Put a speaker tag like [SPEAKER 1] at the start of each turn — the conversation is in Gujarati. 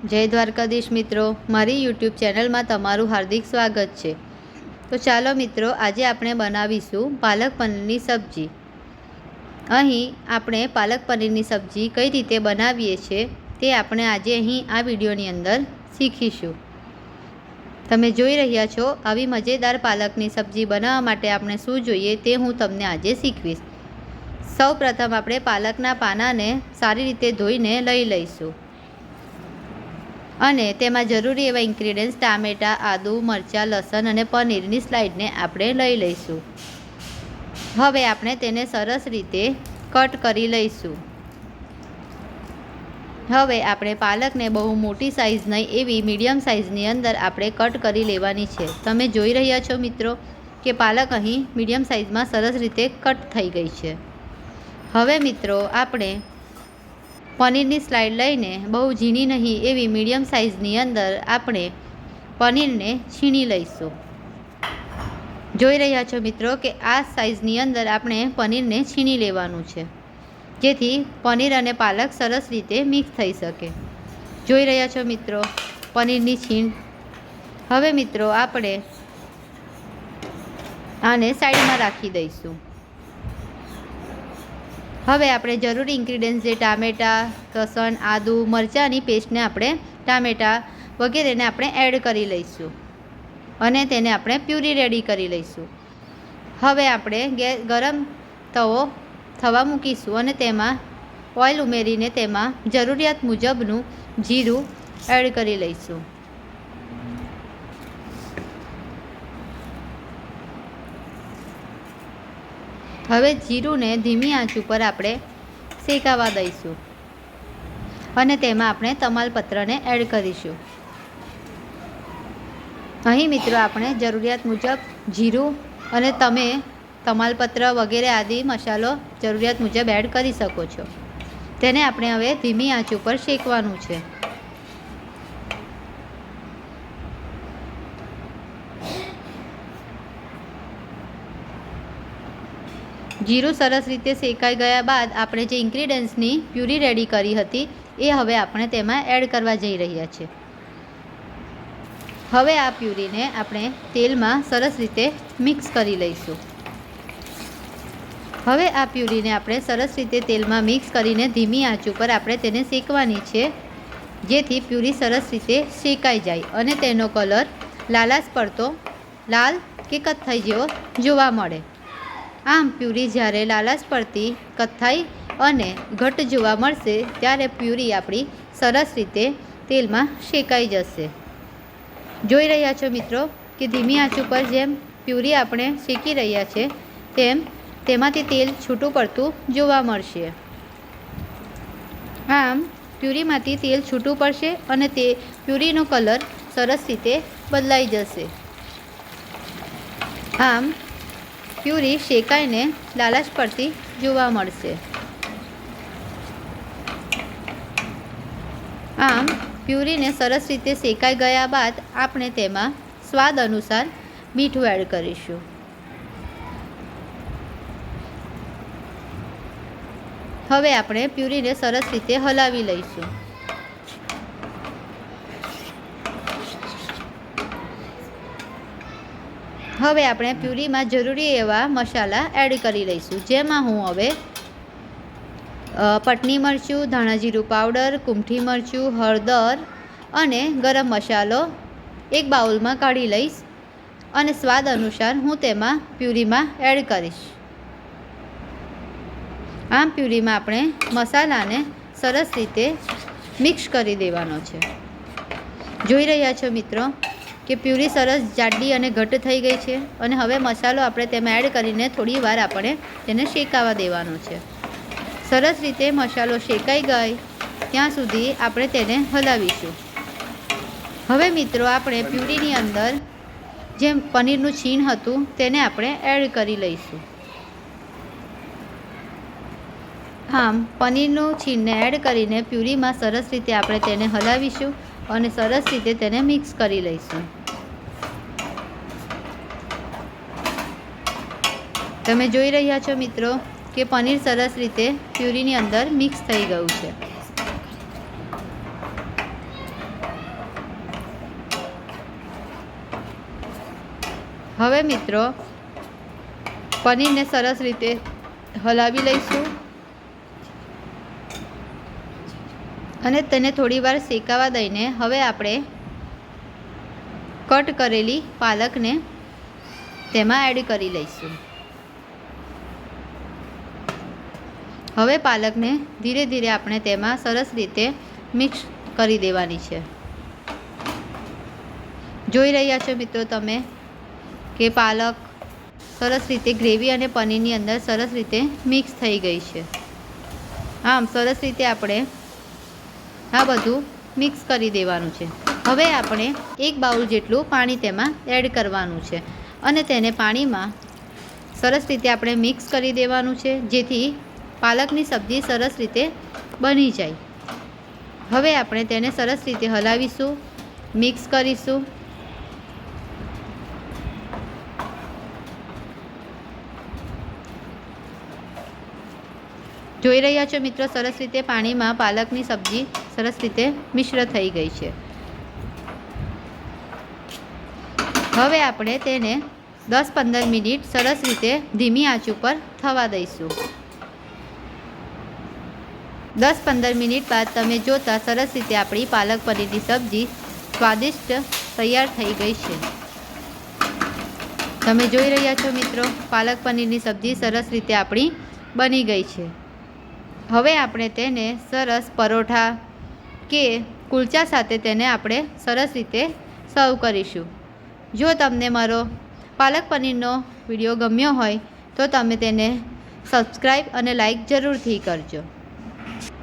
[SPEAKER 1] જય દ્વારકાધીશ મિત્રો, મારી યુટ્યુબ ચેનલમાં તમારું હાર્દિક સ્વાગત છે. તો ચાલો મિત્રો, આજે આપણે બનાવીશું પાલક પનીરની સબ્જી. અહીં આપણે પાલક પનીરની સબ્જી કઈ રીતે બનાવીએ છીએ તે આપણે આજે અહીં આ વિડીયોની અંદર શીખીશું. તમે જોઈ રહ્યા છો, આવી મજેદાર પાલકની સબ્જી બનાવવા માટે આપણે શું જોઈએ તે હું તમને આજે શીખવીશ. સૌ પ્રથમ આપણે પાલકના પાનાને સારી રીતે ધોઈને લઈ લઈશું. અને તેમાં જરૂરી એવા ઇન્ગ્રીડિયન્ટ્સ ટામેટાં, આદુ, મરચાં, લસણ અને પનીરની સ્લાઇડને આપણે લઈ લઈશું. હવે આપણે તેને સરસ રીતે કટ કરી લઈશું. હવે આપણે પાલકને બહુ મોટી સાઇઝ નહીં, એવી મીડિયમ સાઇઝની અંદર આપણે કટ કરી લેવાની છે. તમે જોઈ રહ્યા છો મિત્રો કે પાલક અહીં મીડિયમ સાઇઝમાં સરસ રીતે કટ થઈ ગઈ છે. હવે મિત્રો આપણે પનીરની સ્લાઇડ લઈને બહુ ઝીણી નહીં એવી મીડિયમ સાઇઝની અંદર આપણે પનીરને છીણી લઈશું. જોઈ રહ્યા છો મિત્રો કે આ સાઇઝની અંદર આપણે પનીરને છીણી લેવાનું છે, જેથી પનીર અને પાલક સરસ રીતે મિક્સ થઈ શકે. જોઈ રહ્યા છો મિત્રો, પનીરની છીણ. હવે મિત્રો આપણે આને સાઈડમાં રાખી દઈશું. હવે આપણે જરૂરી ઇન્ગ્રીડિયન્ટ્સ જે ટામેટાં, લસણ, આદુ, મરચાંની પેસ્ટને આપણે ટામેટાં વગેરેને આપણે એડ કરી લઈશું. અને તેને આપણે પ્યુરી રેડી કરી લઈશું. હવે આપણે ગરમ તવો થવા મૂકીશું અને તેમાં ઓઇલ ઉમેરીને તેમાં જરૂરિયાત મુજબનું જીરું એડ કરી લઈશું. હવે જીરુંને ધીમી આંચ ઉપર આપણે શેકાવા દઈશું. અને તેમાં આપણે તમાલપત્રને એડ કરીશું. અહીં મિત્રો આપણે જરૂરિયાત મુજબ જીરું અને તમે તમાલપત્ર વગેરે આદિ મસાલો જરૂરિયાત મુજબ એડ કરી શકો છો. તેને આપણે હવે ધીમી આંચ ઉપર શેકવાનું છે. જીરું સરસ રીતે શેકાઈ ગયા બાદ આપણે જે ઇન્ગ્રીડિયન્ટ્સની પ્યુરી રેડી કરી હતી, એ હવે આપણે તેમાં એડ કરવા જઈ રહ્યા છીએ. હવે આ પ્યુરીને આપણે તેલમાં સરસ રીતે મિક્સ કરી લઈશું. હવે આ પ્યુરીને આપણે સરસ રીતે તેલમાં મિક્સ કરીને ધીમી આંચ ઉપર આપણે તેને શેકવાની છે, જેથી પ્યુરી સરસ રીતે શેકાઈ જાય અને તેનો કલર લાલાશ પડતો લાલ કે કથ્થઈ જેવો જોવા મળે. આમ પ્યુરી જ્યારે લાલાશ પડતી કથ્થાઈ અને ઘટ જોવા મળશે, ત્યારે પ્યુરી આપણી સરસ રીતે તેલમાં શેકાઈ જશે. જોઈ રહ્યા છો મિત્રો કે ધીમી આંચ ઉપર જેમ પ્યુરી આપણે શેકી રહ્યા છે, તેમ તેમાંથી તેલ છૂટું પડતું જોવા મળશે. આમ પ્યુરીમાંથી તેલ છૂટું પડશે અને તે પ્યુરીનો કલર સરસ રીતે બદલાઈ જશે. આમ પ્યુરી શેકાઈને લાલાશ પડતી જોવા મળશે. આમ પ્યુરીને સરસ રીતે શેકાઈ ગયા બાદ આપણે તેમાં સ્વાદ અનુસાર મીઠું એડ કરીશું. હવે આપણે પ્યુરીને સરસ રીતે હલાવી લઈશું. હવે આપણે પ્યુરીમાં જરૂરી એવા મસાલા એડ કરી લઈશું. જેમાં હું હવે પટની મરચું, ધાણા જીરું પાવડર, કુમઠી મરચું, હળદર અને ગરમ મસાલો એક બાઉલમાં કાઢી લઈશ અને સ્વાદ અનુસાર હું તેમાં પ્યુરીમાં એડ કરીશ. આમ પ્યુરીમાં આપણે મસાલાને સરસ રીતે મિક્સ કરી દેવાનો છે. જોઈ રહ્યા છો મિત્રો? કે પ્યુરી સરસ જાડી અને ઘટ થઈ ગઈ છે અને હવે મસાલો આપણે તેમાં એડ કરીને થોડી વાર આપણે તેને શેકાવા દેવાનો છે. સરસ રીતે મસાલો શેકાઈ ગઈ, ત્યાં સુધી આપણે તેને હલાવીશું. હવે મિત્રો આપણે પ્યુરીની અંદર જેમ પનીરનું છીણ હતું તેને આપણે એડ કરી લઈશું. આમ, પનીરનું છીણને એડ કરીને પ્યુરીમાં સરસ રીતે આપણે તેને હલાવીશું અને સરસ રીતે તેને મિક્સ કરી લઈશું. તમે જોઈ રહ્યા છો મિત્રો કે પનીર સરસ રીતે પ્યુરીની અંદર મિક્સ થઈ ગયું છે. હવે મિત્રો પનીરને સરસ રીતે હલાવી લઈશું. અને તેને થોડીવાર શેકાવા દઈને હવે આપણે કટ કરેલી પાલકને તેમાં એડ કરી લઈશું. હવે પાલકને ધીરે ધીરે આપણે તેમાં સરસ રીતે મિક્સ કરી દેવાની છે. જોઈ રહ્યા છો મિત્રો તમે કે પાલક સરસ રીતે ગ્રેવી અને પનીરની અંદર સરસ રીતે મિક્સ થઈ ગઈ છે. આમ સરસ રીતે આપણે આ બધું મિક્સ કરી દેવાનું છે. હવે આપણે એક બાઉલ જેટલું પાણી તેમાં એડ કરવાનું છે અને તેને પાણીમાં સરસ રીતે આપણે મિક્સ કરી દેવાનું છે જેથી પાલકની સબ્જી સરસ રીતે બની જાય. હવે આપણે તેને સરસ રીતે હલાવીશું, મિક્સ કરીશું. જોઈ રહ્યા છો મિત્રો, સરસ રીતે પાણીમાં પાલકની સબ્જી સરસ રીતે મિશ્ર થઈ ગઈ છે. હવે આપણે તેને દસ પંદર મિનિટ સરસ રીતે ધીમી આંચ ઉપર થવા દઈશું. દસ પંદર મિનિટ બાદ તમે જોતા સરસ રીતે આપણી પાલક પનીરની સબ્જી સ્વાદિષ્ટ તૈયાર થઈ ગઈ છે. તમે જોઈ રહ્યા છો મિત્રો, પાલક પનીરની સબ્જી સરસ રીતે આપણી બની ગઈ છે. હવે આપણે તેને સરસ પરોઠા કે કુલચા સાથે તેને આપણે સરસ રીતે સર્વ કરીશું. જો તમને મારો પાલક પનીરનો વીડિયો ગમ્યો હોય, તો તમે તેને સબસ્ક્રાઈબ અને લાઈક જરૂરથી કરજો.